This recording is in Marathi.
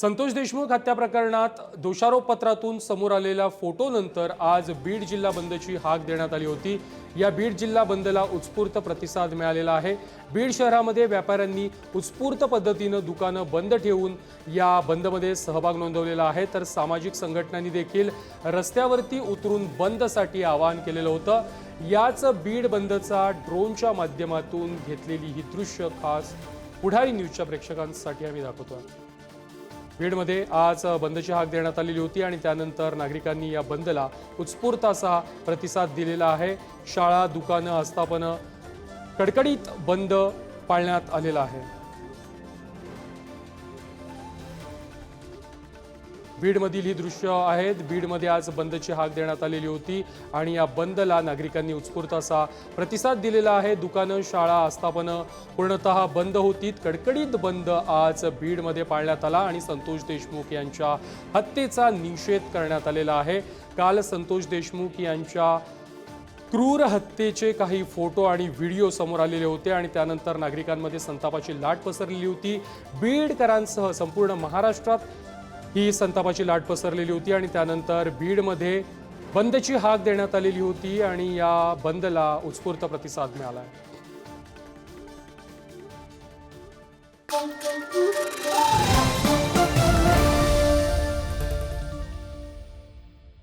संतोष देशमुख हत्या प्रकरणात दोषारोपपत्रातून समोर आलेल्या फोटोनंतर आज बीड जिल्हा बंदची हाक देण्यात आली होती. या बीड जिल्हा बंदला उत्स्फूर्त प्रतिसाद मिळालेला आहे. बीड शहरामध्ये व्यापाऱ्यांनी उत्स्फूर्त पद्धतीनं दुकानं बंद ठेवून या बंदमध्ये सहभाग नोंदवलेला आहे. तर सामाजिक संघटनांनी देखील रस्त्यावरती उतरून बंदसाठी आवाहन केलेलं होतं. याच बीड बंदचा ड्रोनच्या माध्यमातून घेतलेली ही दृश्य खास पुढारी न्यूजच्या प्रेक्षकांसाठी आम्ही दाखवतोय बीडमध्ये आज बंदची हाक देण्यात आलेली होती आणि त्यानंतर नागरिकांनी या बंदला उत्स्फूर्त असा प्रतिसाद दिलेला आहे. शाळा दुकानं आस्थापनं कडकडीत बंद पाळण्यात आलेला आहे. बीडमधील ही दृश्य आहेत. बीडमध्ये आज बंदची हाक देण्यात आलेली होती आणि या बंदला नागरिकांनी उत्स्फूर्त असा प्रतिसाद दिलेला आहे. दुकानं शाळा आस्थापनं पूर्णतः बंद होती कडकडीत बंद आज बीडमध्ये पाळण्यात आला आणि संतोष देशमुख यांच्या हत्येचा निषेध करण्यात आलेला आहे. काल संतोष देशमुख यांच्या क्रूर हत्येचे काही फोटो आणि व्हिडिओ समोर आलेले होते आणि त्यानंतर नागरिकांमध्ये संतापाची लाट पसरलेली होती. बीडकरांसह संपूर्ण महाराष्ट्रात ही संतापाची लाट पसरलेली होती आणि त्यानंतर बीडमध्ये बंदची हाक देण्यात आलेली होती आणि या बंदला उत्स्फूर्त प्रतिसाद मिळाला. आहे